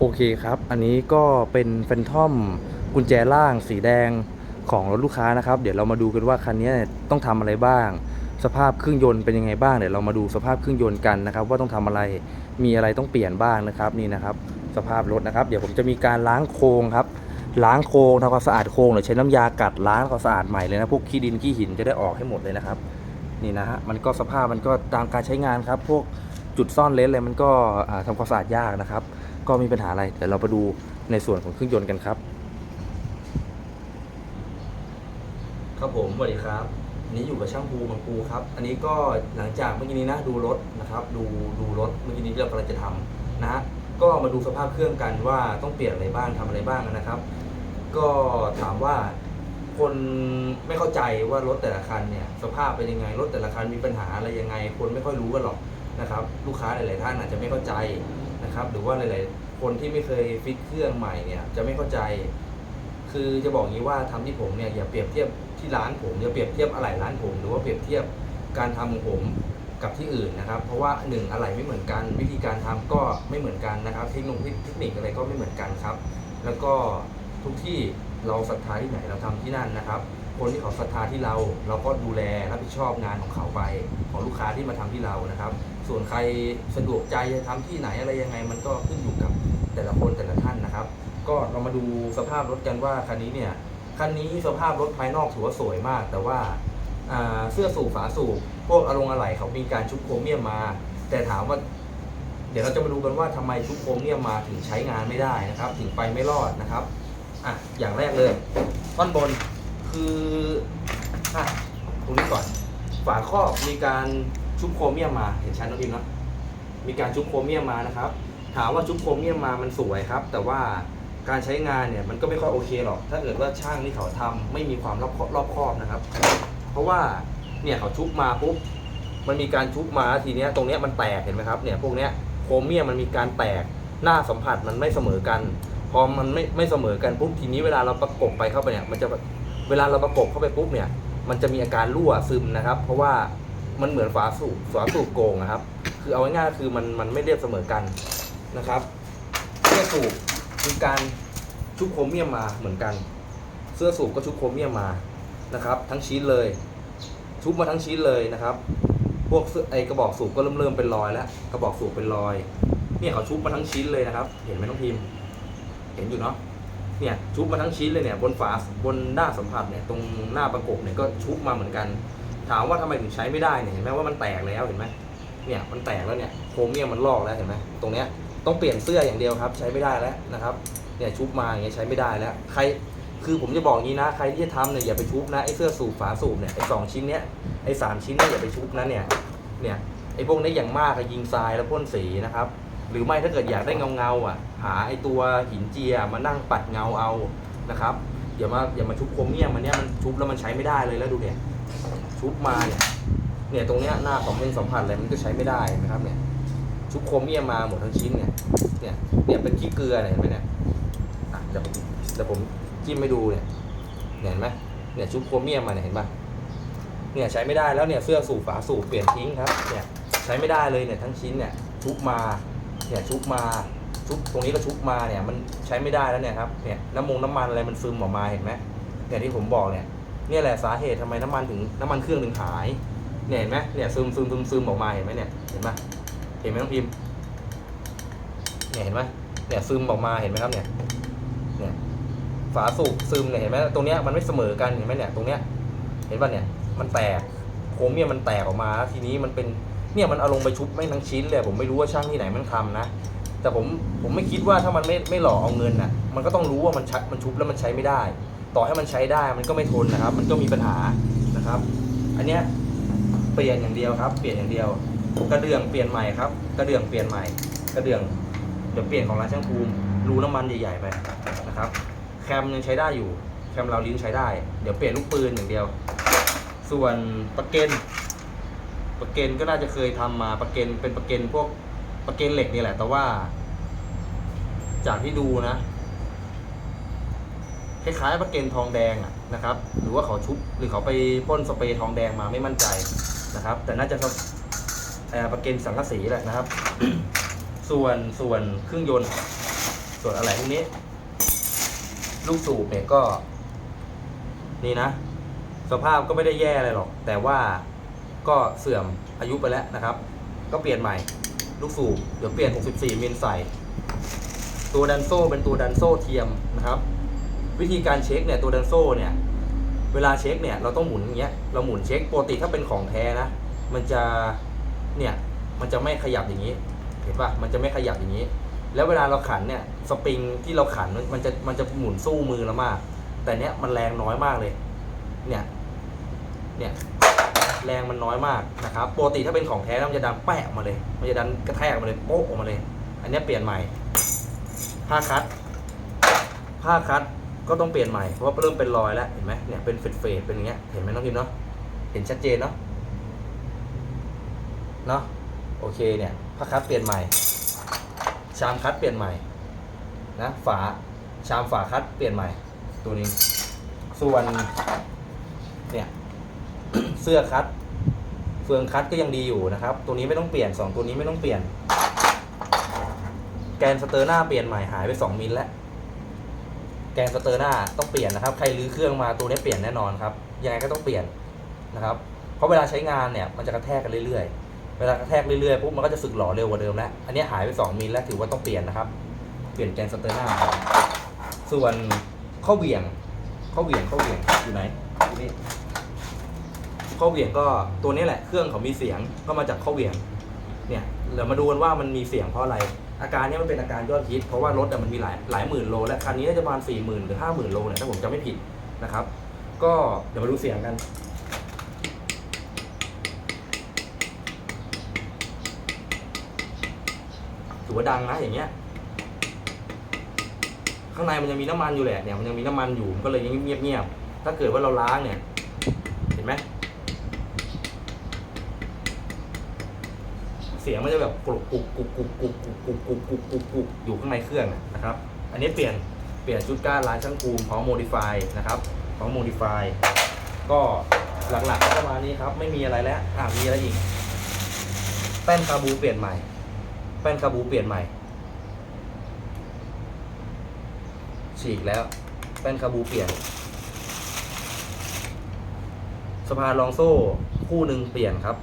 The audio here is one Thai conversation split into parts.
โอเคครับ อันนี้ก็เป็นแฟนทอมกุญแจล่างสีแดงของรถลูกค้านะครับ เดี๋ยวเรามาดูกันว่าคันนี้ต้องทำอะไรบ้าง สภาพเครื่องยนต์เป็นยังไงบ้าง เดี๋ยวเรามาดูสภาพเครื่องยนต์กันนะครับ ว่าต้องทำอะไร มีอะไรต้องเปลี่ยนบ้างนะครับนี่นะครับ สภาพรถนะครับ เดี๋ยวผมจะมีการล้างโครงครับ ล้างโครงทำความสะอาดโครงหรือใช้น้ำยากัดล้างความสะอาดใหม่เลยนะ พวกขี้ดินขี้หินจะได้ออกให้หมดเลยนะครับ นี่นะฮะ มันก็สภาพมันก็ตามการใช้งานครับ พวกจุดซ่อนเลนอะไรมันก็อ่าทำความสะอาดยากนะครับ ก็มีปัญหาอะไร เดี๋ยวเราไปดูในส่วนของเครื่องยนต์กันครับ ครับผมสวัสดีครับอันนี้อยู่กับช่างภูมังปูครับ อันนี้ก็หลังจากเมื่อกี้นี้นะดูรถนะครับ ดูดูรถเมื่อกี้นี้ที่เรากำลังจะทำนะฮะก็มาดูสภาพเครื่องกันว่าต้องเปลี่ยนอะไรบ้างทำอะไรบ้างนะครับ ก็ถามว่าคนไม่เข้าใจว่ารถแต่ละคันเนี่ยสภาพเป็นยังไงรถแต่ละคันมีปัญหาอะไรยังไง คนไม่ค่อยรู้กันหรอกนะครับ ลูกค้าหลาย ๆ ท่านอาจจะไม่เข้าใจ นะครับหรือว่าหลาย ๆ คนที่ไม่เคยฟิตเครื่องใหม่เนี่ยจะไม่เข้าใจ คือจะบอกงี้ว่าทำที่ผมเนี่ยอย่าเปรียบเทียบที่ร้านผมอย่าเปรียบเทียบอะไหล่ร้านผม หรือว่าเปรียบเทียบการทำของผมกับที่อื่นนะครับ เพราะว่าหนึ่งอะไหล่ไม่เหมือนกัน วิธีการทำก็ไม่เหมือนกันนะครับเทคโนโลยีเทคนิคอะไรก็ไม่เหมือนกันครับ แล้วก็ทุกที่เราศรัทธาที่ไหนเราทำที่นั่นนะครับ คนที่เขาศรัทธาที่เรา เราก็ดูแลรับผิดชอบงานของเขาไป ของลูกค้าที่มาทำที่เรานะครับ ส่วนใครสะดวกใจจะทำที่ไหนอะไรยังไง มันก็ขึ้นอยู่กับแต่ละคนแต่ละท่านนะครับ ก็เรามาดูสภาพรถกันว่าคันนี้เนี่ยคันนี้สภาพรถภายนอกถือว่าสวยมาก แต่ว่าเสื้อสูบฝาสูบพวกอารมณ์อะไหล่เขามีการชุบโครเมียมมา แต่ถามว่า เดี๋ยวเราจะมาดูกันว่าทำไมชุบโครเมียมมาถึงใช้งานไม่ได้นะครับ ถึงไปไม่รอดนะครับอะอย่างแรกเลยท่อนบน คืออะตรงนี้ก่อน ฝาครอบมีการชุบโครเมียมมา เห็นชัดนะพิมเนาะมีการชุบโครเมียมมานะครับ ถามว่าชุบโครเมียมมามันสวยครับ แต่ว่าการใช้งานเนี่ยมันก็ไม่ค่อยโอเคหรอก ถ้าเกิดว่าช่างที่เขาทำไม่มีความรอบคอบรอบคอบนะครับ เพราะว่าเนี่ยเขาชุบมาปุ๊บมันมีการชุบมาทีเนี้ยตรงเนี้ยมันแตกเห็นไหมครับเนี่ยพวกเนี้ยโครเมียมมันมีการแตกหน้าสัมผัสมันไม่เสมอกัน พอมันไม่ไม่เสมอกันปุ๊บทีนี้เวลาเราประกบไปเข้าไปเนี่ยมันจะ เวลาเราประกบเข้าไปปุ๊บเนี่ย มันจะมีอาการรั่วซึมนะครับ เพราะว่ามันเหมือนฝาสูบฝาสูบโกงนะครับ คือเอาง่ายๆคือมันมันไม่เรียบเสมอกันนะครับเสื้อสูบมีการชุบโครเมียมมาเหมือนกัน เสื้อสูบก็ชุบโครเมียมมานะครับ ทั้งชิ้นเลย ชุบมาทั้งชิ้นเลยนะครับ พวกเสื้อไอกระบอกสูบก็เริ่มเริ่มเป็นรอยแล้วกระบอกสูบเป็นรอย เนี่ยเขาชุบมาทั้งชิ้นเลยนะครับ เห็นไหมน้องพิมพ์ เห็นอยู่เนาะ เนี่ยชุบมาทั้งชิ้นเลยเนี่ยบนฝาบนหน้าสัมผัสเนี่ยตรงหน้าประกบเนี่ยก็ชุบมาเหมือนกัน ถามว่าทำไมถึงใช้ไม่ได้เนี่ยเห็นไหมว่ามันแตกแล้วเห็นไหมเนี่ยมันแตกแล้วเนี่ยโครเมียมมันลอกแล้วเห็นไหมตรงเนี้ยต้องเปลี่ยนเสื้ออย่างเดียวครับ ใช้ไม่ได้แล้วนะครับเนี่ยชุบมาอย่างเงี้ยใช้ไม่ได้แล้ว ใครคือผมจะบอกงี้นะใครที่จะทำเนี่ยอย่าไปชุบนะไอ้เสื้อสูบฝาสูบเนี่ยไอ้สองชิ้นเนี้ยไอ้สามชิ้นเนี่ยอย่าไปชุบนะเนี่ยเนี่ยไอ้พวกนี้อย่างมากอะยิงทรายแล้วพ่นสีนะครับ หรือไม่ถ้าเกิดอยากได้เงาเงาอะ หาไอตัวหินเจียมานั่งปัดเงาเอานะครับอย่ามาอย่ามาชุบโครเมียมมันเนี้ยมันชุบแล้วมันใช้ไม่ได้เลยแล้วดูเนี่ยชุบมาเนี่ยเนี่ยตรงเนี้ยหน้าของมึงสัมผัสอะไรมันก็ใช้ไม่ได้นะครับเนี่ยชุบโครเมียมมาหมดทั้งชิ้นเนี่ยเนี่ยเนี่ยเป็นขี้เกลือเนี่ยเห็นไหมเนี่ยเดี๋ยวผมเดี๋ยวผมจิ้มให้ดูเนี่ยเนี่ยเห็นไหมเนี่ยชุบโครเมียมมาเนี่ยเห็นปะเนี่ยใช้ไม่ได้แล้วเนี่ยเสื้อสูบฝาสูบเปลี่ยนทิ้งครับเนี่ยใช้ไม่ได้เลยเนี่ยทั้งชิ้นเนี่ยชุบมา เนี่ยชุบมาชุบตรงนี้ก็ชุบมาเนี่ยมันใช้ไม่ได้แล้วเนี่ยครับเนี่ยน้ำมงน้ำมันอะไรมันซึมออกมาเห็นไหมเนี่ยที่ผมบอกเนี่ยเนี่ยแหละสาเหตุทำไมน้ำมันถึงน้ำมันเครื่องถึงหายเนี่ยเห็นไหมเนี่ยซึมซึมซึมซึมออกมาเห็นไหมเนี่ยเห็นไหมเห็นไหมน้องพิมเนี่ยเห็นไหมเนี่ยซึมออกมาเห็นไหมครับเนี่ยเนี่ยฝาสูบซึมเนี่ยเห็นไหมตรงเนี้ยมันไม่เสมอกันเห็นไหมเนี่ยตรงเนี้ยเห็นป่ะเนี่ยมันแตกโครเมียมมันแตกออกมา ทีนี้มันเป็น เนี่ยมันเอาลงไปชุบไม่ทั้งชิ้นเลยผมไม่รู้ว่าช่างที่ไหนมันทำนะ แต่ผมผมไม่คิดว่าถ้ามันไม่ไม่หล่อเอาเงินน่ะ มันก็ต้องรู้ว่ามันชัดมันชุบแล้วมันใช้ไม่ได้ ต่อให้มันใช้ได้มันก็ไม่ทนนะครับ มันก็มีปัญหานะครับ อันเนี้ยเปลี่ยนอย่างเดียวครับ เปลี่ยนอย่างเดียวกระเดื่องเปลี่ยนใหม่ครับ กระเดื่องเปลี่ยนใหม่ กระเดื่องเดี๋ยวเปลี่ยนของร้านช่างภูมิรูน้ำมันใหญ่ๆไปนะครับ แคมยังใช้ได้อยู่ แคมเราลิ้นใช้ได้ เดี๋ยวเปลี่ยนลูกปืนอย่างเดียว ส่วนประเก็น ประเกนก็น่าจะเคยทำมาประเกนเป็นประเกนพวกประเกนเหล็กนี่แหละ แต่ว่า จากที่ดูนะคล้ายๆประเกนทองแดงอะนะครับ หรือว่าเขาชุบหรือเขาไปพ่นสเปรย์ทองแดงมาไม่มั่นใจนะครับ แต่น่าจะเอ่อประเกนสังกะสีแหละนะครับ ส่วนส่วนเครื่องยนต์ ส่วนอะไรพวกนี้ ลูกสูบเนี่ยก็ นี่นะ สภาพก็ไม่ได้แย่อะไรหรอก แต่ว่า ก็เสื่อมอายุไปแล้วนะครับ ก็เปลี่ยนใหม่ ลูกสูบเดี๋ยวเปลี่ยน 64 มิลใส่ ตัวดันโซ่เป็นตัวดันโซ่เทียมนะครับ วิธีการเช็คเนี่ยตัวดันโซ่เนี่ยเวลาเช็คเนี่ยเราต้องหมุนอย่างเงี้ยเราหมุนเช็คปกติถ้าเป็นของแท้นะมันจะเนี่ยมันจะไม่ขยับอย่างนี้เห็นปะมันจะไม่ขยับอย่างนี้ แล้วเวลาเราขันเนี่ยสปริงที่เราขันมันจะมันจะหมุนสู้มือเรามาก แต่เนี้ยมันแรงน้อยมากเลย เนี่ยเนี่ย แรงมันน้อยมากนะครับปกติถ้าเป็นของแท้มันจะดังแปะออกมาเลย มันจะดันกระแทกมาเลยโป๊ะออกมาเลย อันนี้เปลี่ยนใหม่ ผ้าคัด ผ้าคัดก็ต้องเปลี่ยนใหม่เพราะว่าเริ่มเป็นรอยแล้วเห็นไหมเนี่ยเป็นเฟดเฟดเป็นอย่างเงี้ยเห็นไหมน้องพิมเนาะเห็นชัดเจนเนาะเนาะโอเคเนี่ยผ้าคัดเปลี่ยนใหม่ ชามคัดเปลี่ยนใหม่นะฝาชามฝาคัดเปลี่ยนใหม่ตัวนี้ ส่วน สื้อคัดเฟืองคัดก็ยังดีอยู่นะครับ ตัวนี้ไม่ต้องเปลี่ยนสองตัวนี้ไม่ต้องเปลี่ยน แกนสเตอร์หน้าเปลี่ยนใหม่หายไปสองมิลแล้วแกนสเตอร์หน้าต้องเปลี่ยนนะครับ ใครรื้อเครื่องมาตัวนี้เปลี่ยนแน่นอนครับ ยังไงก็ต้องเปลี่ยนนะครับ เพราะเวลาใช้งานเนี่ยมันจะกระแทกกันเรื่อยๆ เวลากระแทกเรื่อยๆปุ๊บมันก็จะสึกหล่อเร็วกว่าเดิมแล้ว อันนี้หายไปสองมิลแล้วถือว่าต้องเปลี่ยนนะครับ เปลี่ยนแกนสเตอร์หน้า ส่วนข้อเหวี่ยงข้อเหวี่ยงข้อเหวี่ยงอยู่ไหนอยู่นี่ ข้อเหวี่ยงก็ตัวนี้แหละเครื่องเขามีเสียงก็มาจากข้อเหวี่ยงเนี่ยเรามาดูกันว่ามันมีเสียงเพราะอะไร อาการนี้มันเป็นอาการยอดฮิตเพราะว่ารถอะมันมีหลายหลายหมื่นโล และคันนี้น่าจะประมาณสี่หมื่นหรือห้าหมื่นโลเนี่ยถ้าผมจำไม่ผิดนะครับ ก็เดี๋ยวมาดูเสียงกันถือว่าดังนะอย่างเงี้ยข้างในมันยังมีน้ำมันอยู่แหละเนี่ยมันยังมีน้ำมันอยู่ก็เลยยังเงียบๆถ้าเกิดว่าเราล้างเนี่ย เห็นไหม เสียงมันจะแบบกรุบกรุบกรุบกรุบกรุบกรุบกรุบกรุบกรุบกรุบกรุบอยู่ข้างในเครื่องนะครับ อันนี้เปลี่ยนเปลี่ยนชุดก้านร้านช่างภูมิพร้อมโมดิฟายนะครับพร้อมโมดิฟายก็หลักๆก็ประมาณนี้ครับ ไม่มีอะไรแล้วอะมีอะไรอีกแป้นคาบูเปลี่ยนใหม่ แป้นคาบูเปลี่ยนใหม่ ฉีกแล้ว แป้นคาบูเปลี่ยน สะพานรองโซ่คู่หนึ่งเปลี่ยนครับ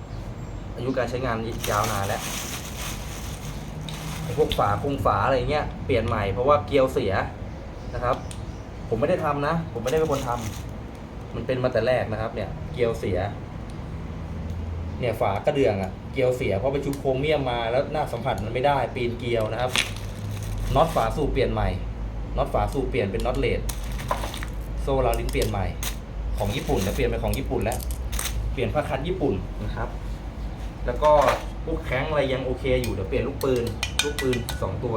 อายุการใช้งานยาวนานแล้วพวกฝาคุงฝาอะไรเงี้ยเปลี่ยนใหม่เพราะว่าเกลียวเสียนะครับ ผมไม่ได้ทำนะ ผมไม่ได้เป็นคนทำมันเป็นมาแต่แรกนะครับ เนี่ย เกลียวเสีย เนี่ยฝากระเดื่องอะเกลียวเสียเพราะไปชุบโครเมียมมาแล้วหน้าสัมผัสมันไม่ได้ปีนเกลียวนะครับน็อตฝาสูบเปลี่ยนใหม่น็อตฝาสูบเปลี่ยนเป็นน็อตเลดโซ่ราวลิ้นเปลี่ยนใหม่ ของญี่ปุ่นจะเปลี่ยนเป็นของญี่ปุ่นแล้ว เปลี่ยนผ้าคัดญี่ปุ่นนะครับ แล้วก็พวกแข้งอะไรยังโอเคอยู่เดี๋ยวเปลี่ยนลูกปืน ลูกปืนสองตัว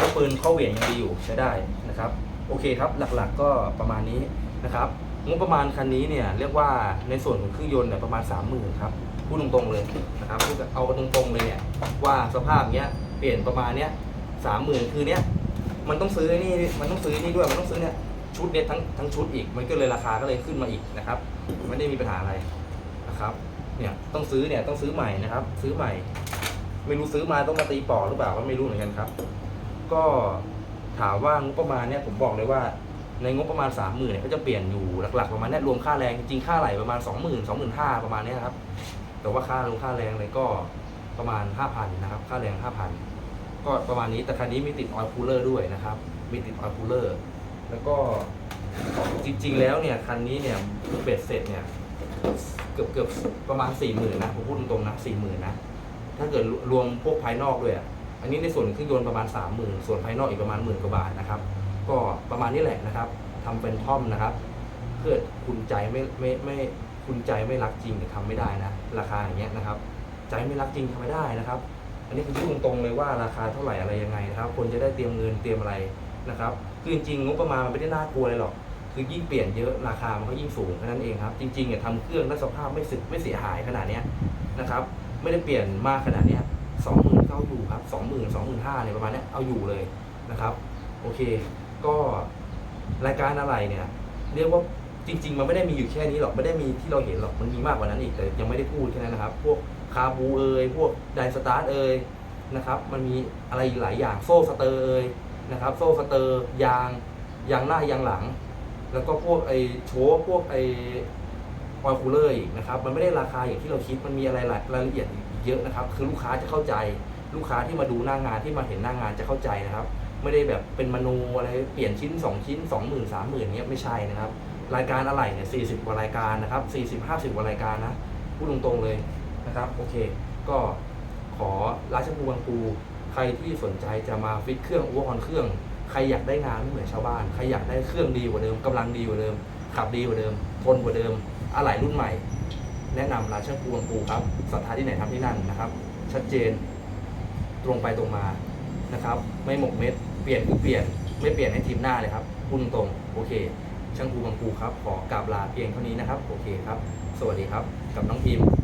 ลูกปืนเข้าเหวี่ยงยังดีอยู่ใช้ได้นะครับโอเคครับหลักๆก็ประมาณนี้นะครับงบประมาณคันนี้เนี่ยเรียกว่าในส่วนของเครื่องยนต์เนี่ยประมาณ 3 0,000ครับพูดตรงๆเลยนะครับพูดเอาตรงๆเลยเนี่ยว่าสภาพเนี้ยเปลี่ยนประมาณเนี้ยสามหมื่นคือเนี้ยมันต้องซื้อนี่มันต้องซื้อนี่ด้วยมันต้องซื้อเนี่ยชุดเนี่ยทั้งทั้งชุดอีก มันก็เลยราคาก็เลยขึ้นมาอีกนะครับ ไม่ได้มีปัญหาอะไรนะครับ เนี่ยต้องซื้อเนี่ยต้องซื้อใหม่นะครับ ซื้อใหม่ ไม่รู้ซื้อมาต้องมาตีปอกหรือเปล่าก็ไม่รู้เหมือนกันครับ ก็ถามว่างบประมาณเนี่ยผมบอกเลยว่าในงบประมาณสามหมื่นเนี่ยก็จะเปลี่ยนอยู่หลักๆประมาณนี้รวมค่าแรงจริงๆค่าไหลประมาณสองหมื่นสองหมื่นห้าประมาณนี้ครับ แต่ว่าค่ารวมค่าแรงเลยก็ประมาณห้าพันนะครับ ค่าแรงห้าพันก็ประมาณนี้แต่คันนี้มีติดออยล์คูลเลอร์ด้วยนะครับ มีติดออยล์คูลเลอร์แล้วก็จริงๆแล้วเนี่ยคันนี้เนี่ยเบ็ดเสร็จเนี่ย เกือบเกือบประมาณสี่หมื่นนะผมพูดตรงๆนะสี่หมื่นนะถ้าเกิดรวมพวกภายนอกด้วยอะอันนี้ในส่วนเครื่องยนต์ประมาณสามหมื่นส่วนภายนอกอีกประมาณหมื่นกว่าบาทนะครับ ก็ประมาณนี้แหละนะครับทำเป็นท่อมนะครับ เพื่อคุณใจไม่ไม่ไม่คุณใจไม่รักจริงเนี่ยทำไม่ได้นะ ราคาอย่างเงี้ยนะครับ ใจไม่รักจริงทำไม่ได้นะครับ อันนี้คือพูดตรงๆเลยว่าราคาเท่าไหร่อะไรยังไงนะครับ คนจะได้เตรียมเงินเตรียมอะไรนะครับ คือจริงๆงบประมาณมันไม่ได้น่ากลัวเลยหรอก คือยิ่งเปลี่ยนเยอะราคามันก็ยิ่งสูงแค่นั้นเองครับ จริงๆเนี่ยทำเครื่องถ้าสภาพไม่สึกไม่เสียหายขนาดเนี้ยนะครับ ไม่ได้เปลี่ยนมากขนาดเนี้ยสองหมื่นก็เอาอยู่ครับสองหมื่นสองหมื่นห้าเนี่ยประมาณเนี้ยเอาอยู่เลยนะครับ โอเค ก็รายการอะไรเนี่ย เรียกว่าจริง ๆ มันไม่ได้มีอยู่แค่นี้หรอกไม่ได้มีที่เราเห็นหรอกมันมีมากกว่านั้นอีกแต่ยังไม่ได้พูดแค่นั้นนะครับ พวกคาบูเอยพวกไดสตาร์ทเอยนะครับมันมีอะไรหลายอย่างโซ่สเตอร์เอยนะครับ โซ่สเตอร์ยางยางหน้ายางหลัง แล้วก็พวกไอโชว์พวกไอออยคูลเลอร์อีกนะครับ มันไม่ได้ราคาอย่างที่เราคิด มันมีอะไรหลายรายละเอียดอีกเยอะนะครับ คือลูกค้าจะเข้าใจ ลูกค้าที่มาดูหน้างานที่มาเห็นหน้างานจะเข้าใจนะครับ ไม่ได้แบบเป็นมโนอะไรเปลี่ยนชิ้น 2 ชิ้น 2 0 0 0 0 3 0 0 0เนี้ยไม่ใช่นะครับ รายการอะไรเนี่ย40 กว่ารายการนะครับ 40 50 กว่ารายการนะ พูดตรงๆเลยนะครับ โอเค ก็ขอราชภูบางปูใครที่สนใจจะมาฟิตเครื่องอุปกรณ์เครื่อง ใครอยากได้งานไม่เหมือนชาวบ้าน ใครอยากได้เครื่องดีกว่าเดิมกำลังดีกว่าเดิม ขับดีกว่าเดิม ทนกว่าเดิม อะไหล่รุ่นใหม่ แนะนำร้านช่างปูบางปูครับศรัทธาที่ไหนทำที่นั่นนะครับ ชัดเจน ตรงไปตรงมา นะครับ ไม่หมกเม็ด เปลี่ยนคือเปลี่ยน ไม่เปลี่ยนให้ทีมหน้าเลยครับพูดตรง โอเค ช่างปูบางปูครับ ขอกราบลาเพียงเท่านี้นะครับ โอเคครับ สวัสดีครับ กับน้องพิมพ์